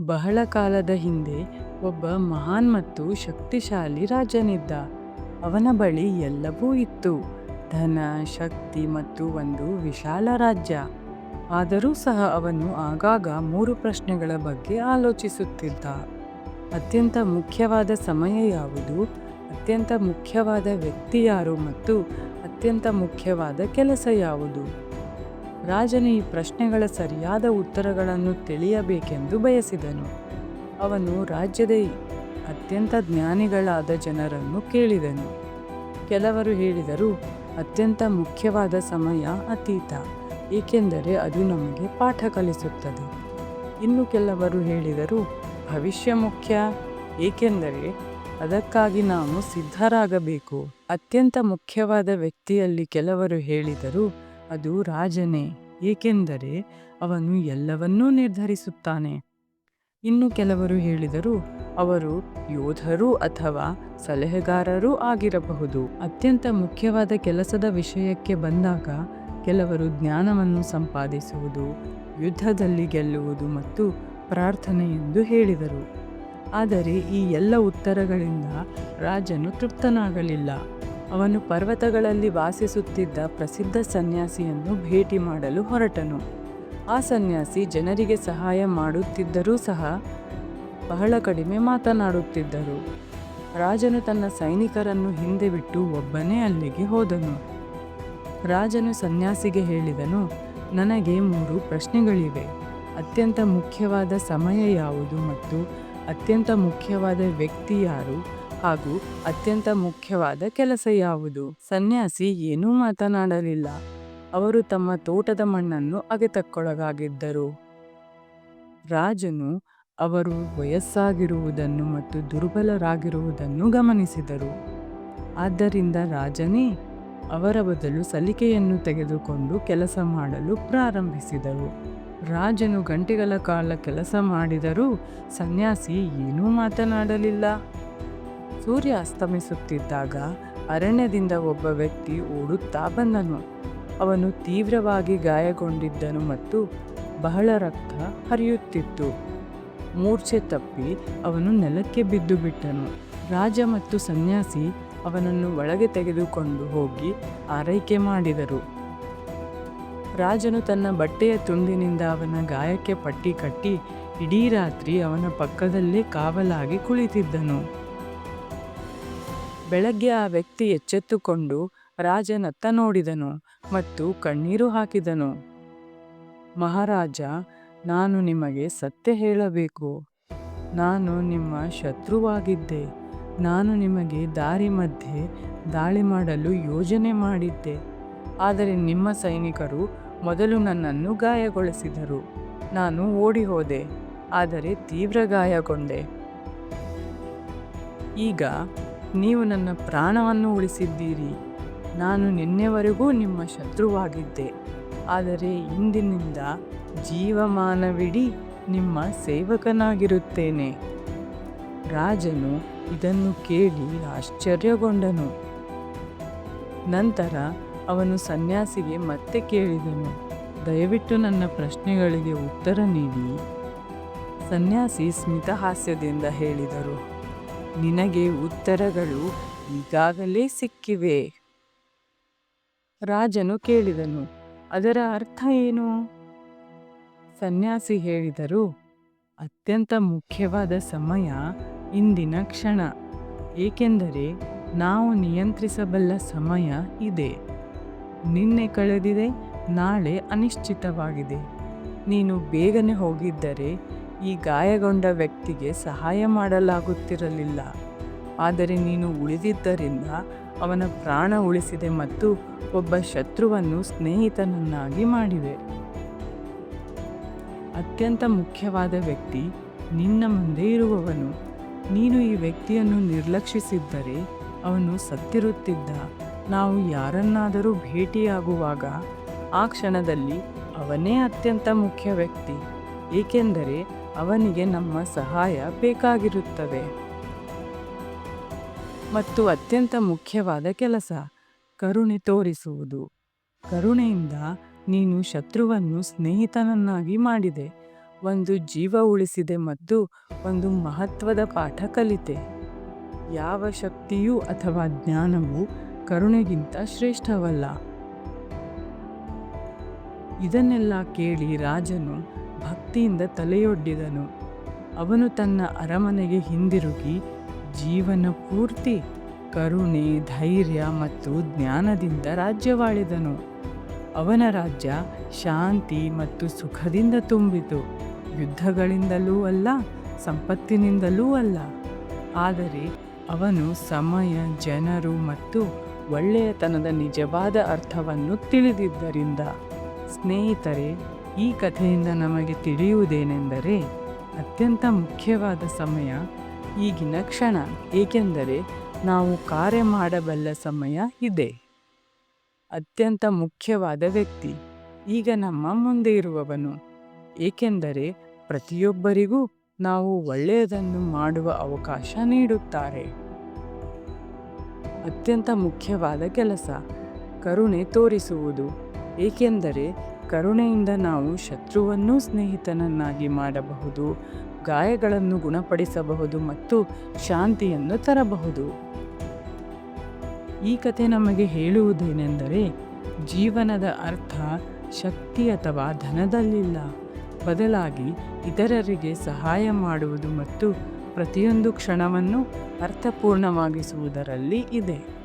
ಬಹಳ ಕಾಲದ ಹಿಂದೆ ಒಬ್ಬ ಮಹಾನ್ ಮತ್ತು ಶಕ್ತಿಶಾಲಿ ರಾಜನಿದ್ದ. ಅವನ ಬಳಿ ಎಲ್ಲವೂ ಇತ್ತು. ಧನ, ಶಕ್ತಿ ಮತ್ತು ಒಂದು ವಿಶಾಲ ರಾಜ್ಯ. ಆದರೂ ಸಹ ಅವನು ಆಗಾಗ ಮೂರು ಪ್ರಶ್ನೆಗಳ ಬಗ್ಗೆ ಆಲೋಚಿಸುತ್ತಿದ್ದ. ಅತ್ಯಂತ ಮುಖ್ಯವಾದ ಸಮಯ ಯಾವುದು? ಅತ್ಯಂತ ಮುಖ್ಯವಾದ ವ್ಯಕ್ತಿ ಯಾರು ಮತ್ತು ಅತ್ಯಂತ ಮುಖ್ಯವಾದ ಕೆಲಸ ಯಾವುದು? ರಾಜನು ಈ ಪ್ರಶ್ನೆಗಳ ಸರಿಯಾದ ಉತ್ತರಗಳನ್ನು ತಿಳಿಯಬೇಕೆಂದು ಬಯಸಿದನು. ಅವನು ರಾಜ್ಯದ ಅತ್ಯಂತ ಜ್ಞಾನಿಗಳಾದ ಜನರನ್ನು ಕೇಳಿದನು. ಕೆಲವರು ಹೇಳಿದರು, ಅತ್ಯಂತ ಮುಖ್ಯವಾದ ಸಮಯ ಅತೀತ, ಏಕೆಂದರೆ ಅದು ನಮಗೆ ಪಾಠ ಕಲಿಸುತ್ತದೆ. ಇನ್ನು ಕೆಲವರು ಹೇಳಿದರು, ಭವಿಷ್ಯ ಮುಖ್ಯ, ಏಕೆಂದರೆ ಅದಕ್ಕಾಗಿ ನಾವು ಸಿದ್ಧರಾಗಬೇಕು. ಅತ್ಯಂತ ಮುಖ್ಯವಾದ ವ್ಯಕ್ತಿಯಲ್ಲಿ ಕೆಲವರು ಹೇಳಿದರು, ಅದು ರಾಜನೇ. ಏಕೆಂದರೆ ಅವನು ಎಲ್ಲವನ್ನೂ ನಿರ್ಧರಿಸುತ್ತಾನೆ. ಇನ್ನು ಕೆಲವರು ಹೇಳಿದರು, ಅವರು ಯೋಧರು ಅಥವಾ ಸಲಹೆಗಾರರೂ ಆಗಿರಬಹುದು. ಅತ್ಯಂತ ಮುಖ್ಯವಾದ ಕೆಲಸದ ವಿಷಯಕ್ಕೆ ಬಂದಾಗ ಕೆಲವರು ಜ್ಞಾನವನ್ನು ಸಂಪಾದಿಸುವುದು, ಯುದ್ಧದಲ್ಲಿ ಗೆಲ್ಲುವುದು ಮತ್ತು ಪ್ರಾರ್ಥನೆ ಎಂದು ಹೇಳಿದರು. ಆದರೆ ಈ ಎಲ್ಲ ಉತ್ತರಗಳಿಂದ ರಾಜನು ತೃಪ್ತನಾಗಲಿಲ್ಲ. ಅವನು ಪರ್ವತಗಳಲ್ಲಿ ವಾಸಿಸುತ್ತಿದ್ದ ಪ್ರಸಿದ್ಧ ಸನ್ಯಾಸಿಯನ್ನು ಭೇಟಿ ಮಾಡಲು ಹೊರಟನು. ಆ ಸನ್ಯಾಸಿ ಜನರಿಗೆ ಸಹಾಯ ಮಾಡುತ್ತಿದ್ದರೂ ಸಹ ಬಹಳ ಕಡಿಮೆ ಮಾತನಾಡುತ್ತಿದ್ದರು. ರಾಜನು ತನ್ನ ಸೈನಿಕರನ್ನು ಹಿಂದೆ ಬಿಟ್ಟು ಒಬ್ಬನೇ ಅಲ್ಲಿಗೆ ಹೋದನು. ರಾಜನು ಸನ್ಯಾಸಿಗೆ ಹೇಳಿದನು, ನನಗೆ ಮೂರು ಪ್ರಶ್ನೆಗಳಿವೆ. ಅತ್ಯಂತ ಮುಖ್ಯವಾದ ಸಮಯ ಯಾವುದು ಮತ್ತು ಅತ್ಯಂತ ಮುಖ್ಯವಾದ ವ್ಯಕ್ತಿ ಯಾರು? ಹಾಗೂ ಅತ್ಯಂತ ಮುಖ್ಯವಾದ ಕೆಲಸ ಯಾವುದು? ಸನ್ಯಾಸಿ ಏನೂ ಮಾತನಾಡಲಿಲ್ಲ. ಅವರು ತಮ್ಮ ತೋಟದ ಮಣ್ಣನ್ನು ಅಗೆತಕ್ಕೊಳಗಾಗಿದ್ದರು. ರಾಜನು ಅವರು ವಯಸ್ಸಾಗಿರುವುದನ್ನು ಮತ್ತು ದುರ್ಬಲರಾಗಿರುವುದನ್ನು ಗಮನಿಸಿದರು. ಆದ್ದರಿಂದ ರಾಜನೇ ಅವರ ಬದಲು ಸಲಿಕೆಯನ್ನು ತೆಗೆದುಕೊಂಡು ಕೆಲಸ ಮಾಡಲು ಪ್ರಾರಂಭಿಸಿದರು. ರಾಜನು ಗಂಟೆಗಳ ಕಾಲ ಕೆಲಸ ಮಾಡಿದರೂ ಸನ್ಯಾಸಿ ಏನೂ ಮಾತನಾಡಲಿಲ್ಲ. ಸೂರ್ಯ ಅಸ್ತಮಿಸುತ್ತಿದ್ದಾಗ ಅರಣ್ಯದಿಂದ ಒಬ್ಬ ವ್ಯಕ್ತಿ ಓಡುತ್ತಾ ಬಂದನು. ಅವನು ತೀವ್ರವಾಗಿ ಗಾಯಗೊಂಡಿದ್ದನು ಮತ್ತು ಬಹಳ ರಕ್ತ ಹರಿಯುತ್ತಿತ್ತು. ಮೂರ್ಛೆ ತಪ್ಪಿ ಅವನು ನೆಲಕ್ಕೆ ಬಿದ್ದು ಬಿಟ್ಟನು. ರಾಜ ಮತ್ತು ಸನ್ಯಾಸಿ ಅವನನ್ನು ಒಳಗೆ ತೆಗೆದುಕೊಂಡು ಹೋಗಿ ಆರೈಕೆ ಮಾಡಿದರು. ರಾಜನು ತನ್ನ ಬಟ್ಟೆಯ ತುಂಡಿನಿಂದ ಅವನ ಗಾಯಕ್ಕೆ ಪಟ್ಟಿ ಕಟ್ಟಿ ಇಡೀ ರಾತ್ರಿ ಅವನ ಪಕ್ಕದಲ್ಲೇ ಕಾವಲಾಗಿ ಕುಳಿತಿದ್ದನು. ಬೆಳಗ್ಗೆ ಆ ವ್ಯಕ್ತಿ ಎಚ್ಚೆತ್ತುಕೊಂಡು ರಾಜನತ್ತ ನೋಡಿದನು ಮತ್ತು ಕಣ್ಣೀರು ಹಾಕಿದನು. ಮಹಾರಾಜ, ನಾನು ನಿಮಗೆ ಸತ್ಯ ಹೇಳಬೇಕು. ನಾನು ನಿಮ್ಮ ಶತ್ರುವಾಗಿದ್ದೆ. ನಾನು ನಿಮಗೆ ದಾರಿ ಮಧ್ಯೆ ದಾಳಿ ಮಾಡಲು ಯೋಜನೆ ಮಾಡಿದ್ದೆ. ಆದರೆ ನಿಮ್ಮ ಸೈನಿಕರು ಮೊದಲು ನನ್ನನ್ನು ಗಾಯಗೊಳಿಸಿದರು. ನಾನು ಓಡಿ ಹೋದೆ ಆದರೆ ತೀವ್ರ ಗಾಯಗೊಂಡೆ. ಈಗ ನೀವು ನನ್ನ ಪ್ರಾಣವನ್ನು ಉಳಿಸಿದ್ದೀರಿ. ನಾನು ನಿನ್ನೆವರೆಗೂ ನಿಮ್ಮ ಶತ್ರುವಾಗಿದ್ದೆ. ಆದರೆ ಇಂದಿನಿಂದ ಜೀವಮಾನವಿಡೀ ನಿಮ್ಮ ಸೇವಕನಾಗಿರುತ್ತೇನೆ. ರಾಜನು ಇದನ್ನು ಕೇಳಿ ಆಶ್ಚರ್ಯಗೊಂಡನು. ನಂತರ ಅವನು ಸನ್ಯಾಸಿಗೆ ಮತ್ತೆ ಕೇಳಿದನು. ದಯವಿಟ್ಟು ನನ್ನ ಪ್ರಶ್ನೆಗಳಿಗೆ ಉತ್ತರ ನೀಡಿ. ಸನ್ಯಾಸಿ ಸ್ಮಿತಹಾಸ್ಯದಿಂದ ಹೇಳಿದರು. ನಿನಗೆ ಉತ್ತರಗಳು ಈಗಾಗಲೇ ಸಿಕ್ಕಿವೆ. ರಾಜನು ಕೇಳಿದನು, ಅದರ ಅರ್ಥ ಏನು? ಸನ್ಯಾಸಿ ಹೇಳಿದರು, ಅತ್ಯಂತ ಮುಖ್ಯವಾದ ಸಮಯ ಇಂದಿನ ಕ್ಷಣ, ಏಕೆಂದರೆ ನಾವು ನಿಯಂತ್ರಿಸಬಲ್ಲ ಸಮಯ ಇದೆ. ನಿನ್ನೆ ಕಳೆದಿದೆ, ನಾಳೆ ಅನಿಶ್ಚಿತವಾಗಿದೆ. ನೀನು ಬೇಗನೆ ಹೋಗಿದ್ದರೆ ಈ ಗಾಯಗೊಂಡ ವ್ಯಕ್ತಿಗೆ ಸಹಾಯ ಮಾಡಲಾಗುತ್ತಿರಲಿಲ್ಲ. ಆದರೆ ನೀನು ಉಳಿದಿದ್ದರಿಂದ ಅವನ ಪ್ರಾಣ ಉಳಿಸಿದೆ ಮತ್ತು ಒಬ್ಬ ಶತ್ರುವನ್ನು ಸ್ನೇಹಿತನನ್ನಾಗಿ ಮಾಡಿವೆ. ಅತ್ಯಂತ ಮುಖ್ಯವಾದ ವ್ಯಕ್ತಿ ನಿನ್ನ ಮುಂದೆ ಇರುವವನು. ನೀನು ಈ ವ್ಯಕ್ತಿಯನ್ನು ನಿರ್ಲಕ್ಷಿಸಿದ್ದರೆ ಅವನು ಸತ್ತಿರುತ್ತಿದ್ದ. ನಾವು ಯಾರನ್ನಾದರೂ ಭೇಟಿಯಾಗುವಾಗ ಆ ಕ್ಷಣದಲ್ಲಿ ಅವನೇ ಅತ್ಯಂತ ಮುಖ್ಯ ವ್ಯಕ್ತಿ. ಏಕೆಂದರೆ ಅವನಿಗೆ ನಮ್ಮ ಸಹಾಯ ಬೇಕಾಗಿರುತ್ತದೆ ಮತ್ತು ಅತ್ಯಂತ ಮುಖ್ಯವಾದ ಕೆಲಸ, ಕರುಣೆ ತೋರಿಸುವುದು. ಕರುಣೆಯಿಂದ ನೀನು ಶತ್ರುವನ್ನು ಸ್ನೇಹಿತನನ್ನಾಗಿ ಮಾಡಿದೆ. ಒಂದು ಜೀವ ಉಳಿಸಿದೆ ಮತ್ತು ಒಂದು ಮಹತ್ವದ ಪಾಠ ಕಲಿತೆ. ಯಾವ ಶಕ್ತಿಯೂ ಅಥವಾ ಜ್ಞಾನವು ಕರುಣೆಗಿಂತ ಶ್ರೇಷ್ಠವಲ್ಲ. ಇದನ್ನೆಲ್ಲ ಕೇಳಿ ರಾಜನು ಭಕ್ತಿಯಿಂದ ತಲೆಯೊಡ್ಡಿದನು. ಅವನು ತನ್ನ ಅರಮನೆಗೆ ಹಿಂದಿರುಗಿ ಜೀವನ ಪೂರ್ತಿ, ಕರುಣೆ, ಧೈರ್ಯ ಮತ್ತು ಜ್ಞಾನದಿಂದ ರಾಜ್ಯವಾಳಿದನು. ಅವನ ರಾಜ್ಯ ಶಾಂತಿ ಮತ್ತು ಸುಖದಿಂದ ತುಂಬಿತು. ಯುದ್ಧಗಳಿಂದಲೂ ಅಲ್ಲ, ಸಂಪತ್ತಿನಿಂದಲೂ ಅಲ್ಲ. ಆದರೆ ಅವನು ಸಮಯ, ಜನರು ಮತ್ತು ಒಳ್ಳೆಯತನದ ನಿಜವಾದ ಅರ್ಥವನ್ನು ತಿಳಿದಿದ್ದರಿಂದ ಸ್ನೇಹಿತರೆ ಈ ಕಥೆಯಿಂದ ನಮಗೆ ತಿಳಿಯುವುದೇನೆಂದರೆ ಅತ್ಯಂತ ಮುಖ್ಯವಾದ ಸಮಯ ಈಗಿನ ಕ್ಷಣ, ಏಕೆಂದರೆ ನಾವು ಕಾರ್ಯ ಮಾಡಬಲ್ಲ ಸಮಯ ಇದೆ. ಅತ್ಯಂತ ಮುಖ್ಯವಾದ ವ್ಯಕ್ತಿ ಈಗ ನಮ್ಮ ಮುಂದೆ ಇರುವವನು, ಏಕೆಂದರೆ ಪ್ರತಿಯೊಬ್ಬರಿಗೂ ನಾವು ಒಳ್ಳೆಯದನ್ನು ಮಾಡುವ ಅವಕಾಶ ನೀಡುತ್ತಾರೆ. ಅತ್ಯಂತ ಮುಖ್ಯವಾದ ಕೆಲಸ ಕರುಣೆ ತೋರಿಸುವುದು, ಏಕೆಂದರೆ ಕರುಣೆಯಿಂದ ನಾವು ಶತ್ರುವನ್ನೂ ಸ್ನೇಹಿತನನ್ನಾಗಿ ಮಾಡಬಹುದು, ಗಾಯಗಳನ್ನು ಗುಣಪಡಿಸಬಹುದು ಮತ್ತು ಶಾಂತಿಯನ್ನು ತರಬಹುದು. ಈ ಕತೆ ನಮಗೆ ಹೇಳುವುದೇನೆಂದರೆ, ಜೀವನದ ಅರ್ಥ ಶಕ್ತಿ ಅಥವಾ ಧನದಲ್ಲಿಲ್ಲ. ಬದಲಾಗಿ ಇತರರಿಗೆ ಸಹಾಯ ಮಾಡುವುದು ಮತ್ತು ಪ್ರತಿಯೊಂದು ಕ್ಷಣವನ್ನು ಅರ್ಥಪೂರ್ಣವಾಗಿಸುವುದರಲ್ಲಿ ಇದೆ.